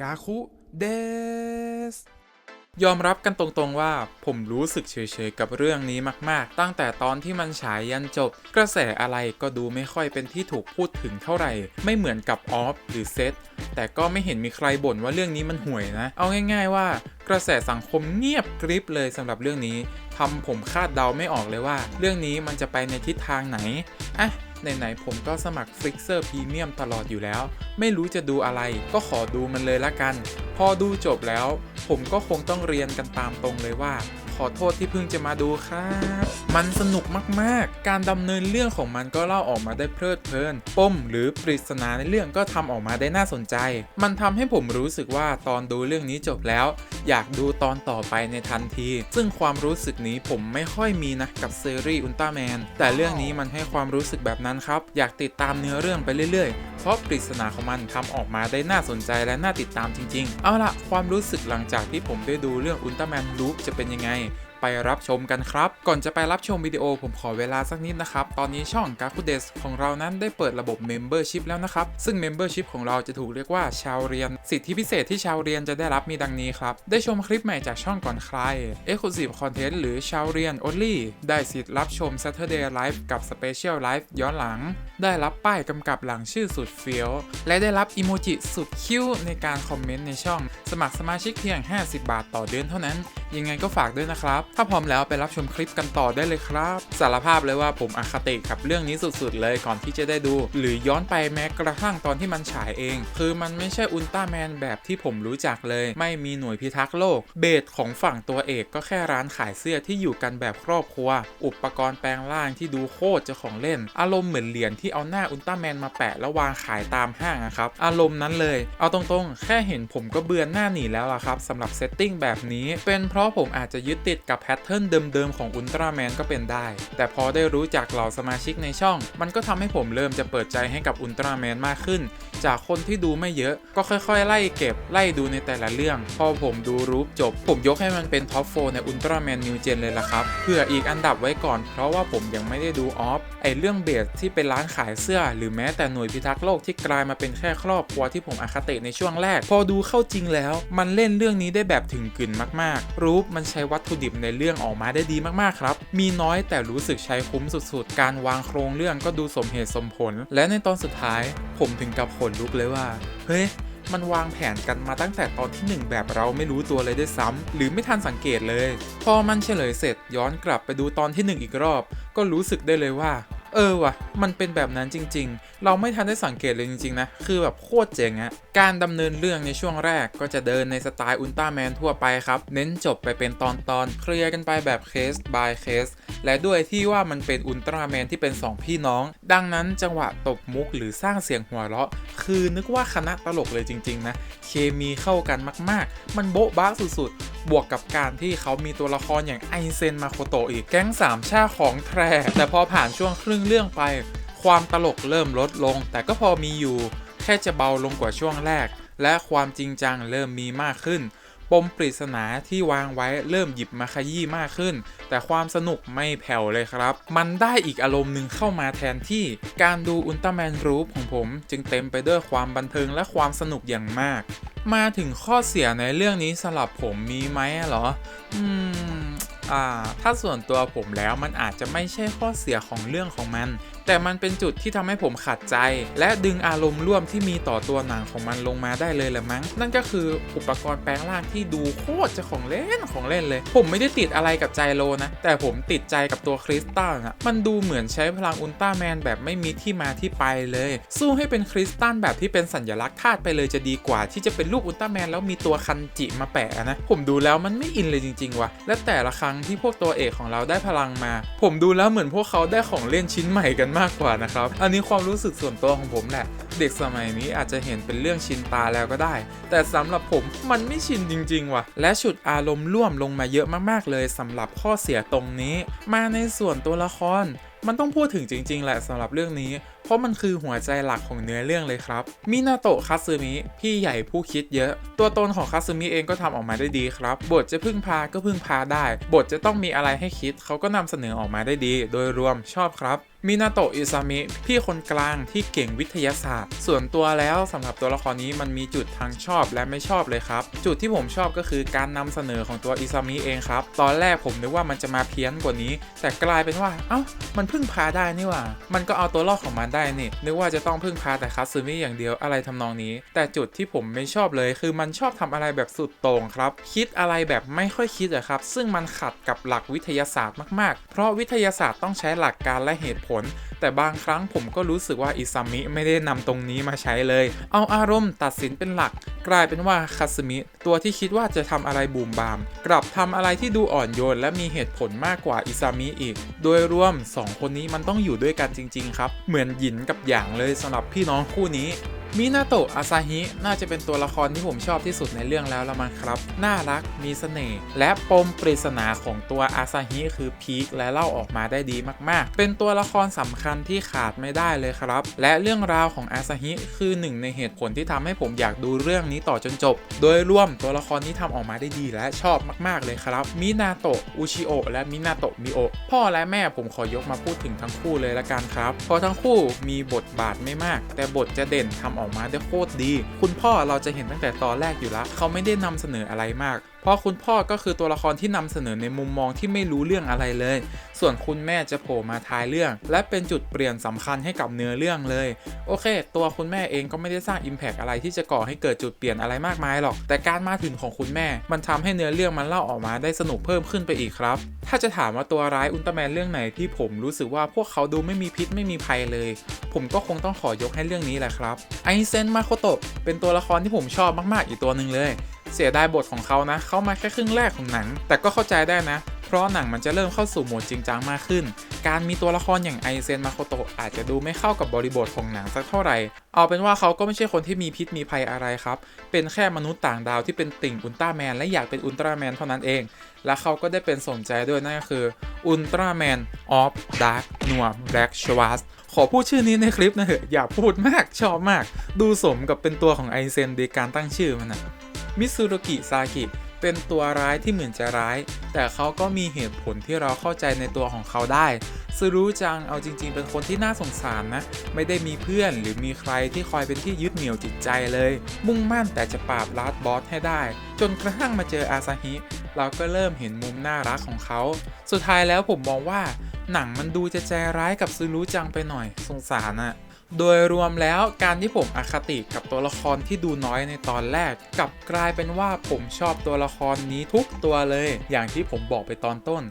กาคุเดสยอมรับกันตรงๆว่าผมรู้สึกเฉยๆกับเรื่องนี้มากๆ ตั้งแต่ตอนที่มันฉายยันจบ กระแสอะไรก็ดูไม่ค่อยเป็นที่ถูกพูดถึงเท่าไหร่ ไม่เหมือนกับออฟหรือเซตแต่ก็ไม่เห็นมีใครบ่นว่าเรื่องนี้มันห่วยนะ เอาง่ายๆว่ากระแสสังคมเงียบกริบเลยสำหรับเรื่องนี้ทำผมคาดเดาไม่ออกเลยว่า เรื่องนี้มันจะไปในทิศทางไหนอะ ไหนๆผมก็สมัครฟิกเซอร์พรีเมียมตลอดอยู่แล้ว ไม่รู้จะดูอะไร ก็ขอดูมันเลยละกัน พอดูจบแล้ว ผมก็คงต้องเรียนกันตามตรงเลยว่า ขอโทษที่เพิ่งจะมาดูครับ มันสนุกมากๆ การดำเนินเรื่องของมันก็เล่าออกมาได้เพลิดเพลิน ปมหรือปริศนาในเรื่องก็ทำออกมาได้น่าสนใจ มันทำให้ผมรู้สึกว่าตอนดูเรื่องนี้จบแล้ว อยากดูตอนต่อไปในทันที ซึ่งความรู้สึกนี้ผมไม่ค่อยมีนะกับซีรีส์อุลตร้าแมนแต่เรื่องนี้มันให้ความรู้สึกแบบนั้นครับ อยากติดตามเนื้อเรื่องไปเรื่อยๆ เพราะปริศนาของมันทำออกมาได้น่าสนใจและน่าติดตามจริง ๆ เอาล่ะความรู้สึกหลังจากที่ผมได้ดูเรื่องอุลตร้าแมนลูปจะเป็นยังไง game ไปรับชมกันครับ ก่อนจะไปรับชมวิดีโอผมขอเวลาสักนิดนะครับ ตอนนี้ช่อง g a k u d e s ของเรานั้นได้เปิดระบบ Membership แล้วนะครับ ซึ่ง Membership ของเราจะถูกเรียกว่าชาวเรียน สิทธิพิเศษที่ชาวเรียนจะได้รับมีดังนี้ครับ ได้ชมคลิปใหม่จากช่องก่อนใคร Exclusive Content หรือชาวเรียน Only ได้สิทธิ์รับชม Saturday Live กับ Special Live ย้อนหลัง ได้รับป้ายกำกับหลังชื่อสุดเฟี้ยว และได้รับอิโมจิสุดคิ้วในการคอมเมนต์ในช่อง สมัครสมาชิกเพียง 50 บาทต่อเดือนเท่านั้น ยังไงก็ฝากด้วยนะครับถ้าพร้อมแล้วไปรับชมคลิปกันต่อได้เลยครับ สารภาพเลยว่าผมอคติกับเรื่องนี้สุดๆ เลยก่อนที่จะได้ดู หรือย้อนไปแม้กระทั่งตอนที่มันฉายเอง คือมันไม่ใช่อุลตร้าแมนแบบที่ผมรู้จักเลย ไม่มีหน่วยพิทักษ์โลก เบสของฝั่งตัวเอกก็แค่ร้านขายเสื้อที่อยู่กันแบบครอบครัว อุปกรณ์แปลงร่างที่ดูโคตรจะของเล่น อารมณ์เหมือนเหรียญที่เอาหน้าอุลตร้าแมนมาแปะแล้ววางขายตามห้างนะครับ อารมณ์นั้นเลย เอาตรงๆ แค่เห็นผมก็เบื่อหน้าหนีแล้วล่ะครับสำหรับเซตติ้งแบบนี้ เป็นเพราะผมอาจจะยึดติดกับแพทเทิร์นเดิมๆของอุลตร้าแมนก็เป็นได้ แต่พอได้รู้จักเหล่าสมาชิกในช่อง มันก็ทำให้ผมเริ่มจะเปิดใจให้กับอุลตร้าแมนมากขึ้น จากคนที่ดูไม่เยอะก็ค่อยๆ ไล่เก็บไล่ดูในแต่ละเรื่อง พอผมดูรูปจบ ผมยกให้มันเป็นท็อปโฟในอุลตร้าแมนนิวเจนเลยละครับเพื่ออีกอันดับไว้ก่อน เพราะว่าผมยังไม่ได้ดูออฟไอเรื่องเบสที่เป็นร้านขายเสื้อ หรือแม้แต่หน่วยพิทักษ์โลกที่กลายมาเป็นแค่ครอบครัวที่ผมอคติในช่วงแรก พอดูเข้าจริงแล้ว มันเล่นเรื่องนี้ได้แบบถึงกึ่นมากๆ รูปมันใช้วัตถุดิบในเรื่องออกมาได้ดีมากๆครับ มีน้อยแต่รู้สึกใช้คุ้มสุดๆ การวางโครงเรื่องก็ดูสมเหตุสมผล และในตอนสุดท้าย ผมถึงกับขนลุกเลยว่า เฮ้ยมันวางแผนกันมาตั้งแต่ตอนที่ 1 แบบเราไม่รู้ตัวเลยด้วยซ้ำหรือไม่ทันสังเกตเลย พอมันเฉลยเสร็จย้อนกลับไปดูตอนที่ 1 อีกรอบ ก็รู้สึกได้เลยว่า เออว่ะ มันเป็นแบบนั้นจริง ๆ เราไม่ทันได้สังเกตเลยจริง ๆ นะ คือแบบโคตรเจ๋งอะการดำเนินเรื่องในช่วงแรกก็จะเดินในสไตล์อุลตร้าแมนทั่วไปครับ เน้นจบไปเป็นตอนๆ เคลียร์กันไปแบบเคส by เคส และด้วยที่ว่ามันเป็นอุลตร้าแมนที่เป็น 2 พี่น้อง ดังนั้นจังหวะตบมุกหรือสร้างเสียงหัวเราะ คือนึกว่าคณะตลกเลยจริง ๆ นะ เคมีเข้ากันมาก ๆ มันโบ๊ะบ้าสุดๆ บวกกับการที่เขามีตัวละครอย่างไอเซนมาโคโตะอีกแก๊งสามชาของแทรแต่พอผ่านช่วงครึ่งเรื่องไป ความตลกเริ่มลดลง แต่ก็พอมีอยู่ แค่จะเบาลงกว่าช่วงแรก และความจริงจังเริ่มมีมากขึ้น มปริศนาที่วางไว้เริ่มหยิบมาขยี้มากขึ้น แต่ความสนุกไม่แผ่วเลยครับ มันได้อีกอารมณ์หนึ่งเข้ามาแทนที่การดูอุลตร้าแมนรูปของผม จึงเต็มไปด้วยความบันเทิงและความสนุกอย่างมาก มาถึงข้อเสียในเรื่องนี้สำหรับผมมีไหมเหรอ อืมอ่าถ้าส่วนตัวผมแล้วมันอาจจะไม่ใช่ข้อเสียของเรื่องของมัน แต่มันเป็นจุดที่ทำให้ผมขัดใจ และดึงอารมณ์ร่วมที่มีต่อตัวหนังของมันลงมาได้เลยแหละมั้ง นั่นก็คืออุปกรณ์แปลงร่างที่ดูโคตรจะของเล่นของเล่นเลย ผมไม่ได้ติดอะไรกับใจโลนะ แต่ผมติดใจกับตัวคริสตัลนะมันดูเหมือนใช้พลังอุลตร้าแมนแบบไม่มีที่มาที่ไปเลย สู้ให้เป็นคริสตัลแบบที่เป็นสัญลักษณ์ธาตุไปเลยจะดีกว่า ที่จะเป็นรูปอุลตร้าแมนแล้วมีตัวคันจิมาแปะนะผมดูแล้วมันไม่อินเลยจริงๆว่ะและแต่ละครั้งที่พวกตัวเอกของเราได้พลังมา ผมดูแล้วเหมือนพวกเขาได้ของเล่นชิ้นใหม่กันมากกว่านะครับ อันนี้ความรู้สึกส่วนตัวของผมแหละ เด็กสมัยนี้อาจจะเห็นเป็นเรื่องชินตาแล้วก็ได้ แต่สำหรับผมมันไม่ชินจริง ๆ ว่ะ และฉุดอารมณ์ร่วมลงมาเยอะมากๆเลยสำหรับข้อเสียตรงนี้ มาในส่วนตัวละครมันต้องพูดถึงจริง ๆ แหละสำหรับเรื่องนี้ เพราะมันคือหัวใจหลักของเนื้อเรื่องเลยครับ มินาโตะคาซึมิ พี่ใหญ่ผู้คิดเยอะ ตัวตนของคาซึมิเองก็ทำออกมาได้ดีครับ บทจะพึ่งพาก็พึ่งพาได้ บทจะต้องมีอะไรให้คิด เขาก็นำเสนอออกมาได้ดี โดยรวมชอบครับ มินาโตะอิซามิพี่คนกลางที่เก่งวิทยาศาสตร์ ส่วนตัวแล้วสำหรับตัวละครนี้มันมีจุดทั้งชอบและไม่ชอบเลยครับ จุดที่ผมชอบก็คือการนำเสนอของตัวอิซามิเองครับ ตอนแรกผมนึกว่ามันจะมาเพี้ยนกว่านี้ แต่กลายเป็นว่า เอ้า มันพึ่งพาได้นี่ว่า มันก็เอาตัวรอดของมันได้นี่ นึกว่าจะต้องพึ่งพาแต่คัตสึมิอย่างเดียวอะไรทำนองนี้ แต่จุดที่ผมไม่ชอบเลย คือมันชอบทำอะไรแบบสุดโต่งครับ คิดอะไรแบบไม่ค่อยคิดอะครับ ซึ่งมันขัดกับหลักวิทยาศาสตร์มากๆ เพราะวิทยาศาสตร์ต้องใช้หลักการและเหตุผลแต่บางครั้งผมก็รู้สึกว่าอิซามิไม่ได้นำตรงนี้มาใช้เลย เอาอารมณ์ตัดสินเป็นหลัก กลายเป็นว่าคาสมิตัวที่คิดว่าจะทำอะไรบูมบาม กลับทำอะไรที่ดูอ่อนโยนและมีเหตุผลมากกว่าอิซามิอีก โดยรวม 2 คนนี้มันต้องอยู่ด้วยกันจริง ๆ ครับ เหมือนหยินกับหยางเลยสำหรับพี่น้องคู่นี้ มินาโตะอาซาฮิน่าจะเป็นตัวละครที่ผมชอบที่สุดในเรื่องแล้วละมั้งครับ น่ารักมีเสน่ห์และปมปริศนาของตัวอาซาฮิคือพีคและเล่าออกมาได้ดีมากๆ เป็นตัวละครสำคัญที่ขาดไม่ได้เลยครับ และเรื่องราวของอาซาฮิคือหนึ่งในเหตุผลที่ทำให้ผมอยากดูเรื่องนี้ต่อจนจบ โดยรวมตัวละครนี้ทำออกมาได้ดีและชอบมาก ๆเลยครับมินาโตะอุชิโอและมินาโตะมิโอพ่อและแม่ผมขอยกมาพูดถึงทั้งคู่เลยละกันครับเพราะทั้งคู่มีบทบาทไม่มาก แต่บทจะเด่นทำออกออกมาได้โคตรดี คุณพ่อเราจะเห็นตั้งแต่ตอนแรกอยู่แล้ว เขาไม่ได้นำเสนออะไรมาก เพราะคุณพ่อก็คือตัวละครที่นำเสนอในมุมมองที่ไม่รู้เรื่องอะไรเลย ส่วนคุณแม่จะโผล่มาท้ายเรื่อง และเป็นจุดเปลี่ยนสำคัญให้กับเนื้อเรื่องเลย โอเค ตัวคุณแม่เองก็ไม่ได้สร้าง Impact อะไรที่จะก่อให้เกิดจุดเปลี่ยนอะไรมากมายหรอก แต่การมาถึงของคุณแม่ มันทำให้เนื้อเรื่องมันเล่าออกมาได้สนุกเพิ่มขึ้นไปอีกครับ ถ้าจะถามว่าตัวร้ายอุลตร้าแมนเรื่องไหนที่ผมรู้สึกว่าพวกเขาดูไม่มีพิษไม่มีภัยเลย ผมก็คงต้องขอยกให้เรื่องนี้แหละครับไอเซนมาโคโตะเป็นตัวละครที่ผมชอบมากๆอีกตัวหนึ่งเลย เสียดายบทของเขานะ เขามาแค่ครึ่งแรกของหนัง แต่ก็เข้าใจได้นะ เพราะหนังมันจะเริ่มเข้าสู่โหมดจริงจังมากขึ้น การมีตัวละครอย่างไอเซนมาโคโตะอาจจะดูไม่เข้ากับบริบทของหนังสักเท่าไหร่ เอาเป็นว่าเขาก็ไม่ใช่คนที่มีพิษมีภัยอะไรครับ เป็นแค่มนุษย์ต่างดาวที่เป็นติ่งอุลตร้าแมนและอยากเป็นอุลตร้าแมนเท่านั้นเอง และเขาก็ได้เป็นสนใจด้วยนั่นก็คืออุลตร้าแมนออฟดาร์กนัวแบล็กชวาสขอพูดชื่อนี้ในคลิปนะเถอะอย่าพูดมากชอบมาก ดูสมกับเป็นตัวของไอเซนในการตั้งชื่อมันนะ มิซูรุกิซากิเป็นตัวร้ายที่เหมือนจะร้าย แต่เขาก็มีเหตุผลที่เราเข้าใจในตัวของเขาได้ซูรุจังเอาจริง ๆ เป็นคนที่น่าสงสารนะ ไม่ได้มีเพื่อนหรือมีใครที่คอยเป็นที่ยึดเหนี่ยวจิตใจเลย มุ่งมั่นแต่จะปราบลาดบอสให้ได้ จนกระทั่งมาเจออาซาฮิ เราก็เริ่มเห็นมุมน่ารักของเขา สุดท้ายแล้วผมมองว่า หนังมันดูจะใจร้ายกับซูรุจังไปหน่อย สงสารอะ โดยรวมแล้วการที่ผมอคติกับตัวละครที่ดูน้อยในตอนแรกกลับกลายเป็นว่าผมชอบตัวละครนี้ทุกตัวเลย อย่างที่ผมบอกไปตอนต้น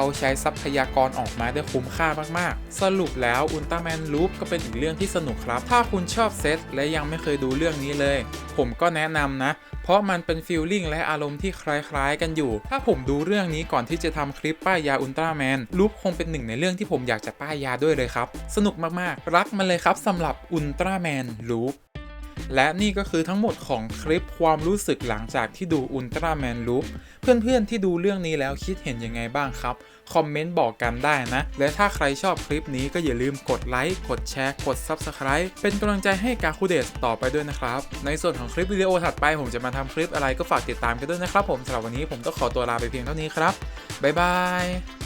เขาใช้ทรัพยากรออกมาได้คุ้มค่ามากๆ สรุปแล้วอุลตร้าแมนลูปก็เป็นอีกเรื่องที่สนุกครับ ถ้าคุณชอบเซตและยังไม่เคยดูเรื่องนี้เลย ผมก็แนะนำนะ เพราะมันเป็นฟีลลิ่งและอารมณ์ที่คล้ายๆ กันอยู่ ถ้าผมดูเรื่องนี้ก่อนที่จะทำคลิปป้ายยาอุลตร้าแมนลูปคงเป็นหนึ่งในเรื่องที่ผมอยากจะป้ายยาด้วยเลยครับ สนุกมากๆ รักมันเลยครับสำหรับอุลตร้าแมนลูป และนี่ก็คือทั้งหมดของคลิปความรู้สึกหลังจากที่ดูอุลตร้าแมนลูปเพื่อนๆที่ดูเรื่องนี้แล้วคิดเห็นยังไงบ้างครับ คอมเมนต์บอกกันได้นะ และถ้าใครชอบคลิปนี้ก็อย่าลืมกดไลค์ กดแชร์ กด Subscribe เป็นกำลังใจให้กาคูเดสต่อไปด้วยนะครับ ในส่วนของคลิปวิดีโอถัดไปผมจะมาทำคลิปอะไรก็ฝากติดตามกันด้วยนะครับผมสำหรับวันนี้ผมต้องขอตัวลาไปเพียงเท่านี้ครับบ๊ายบาย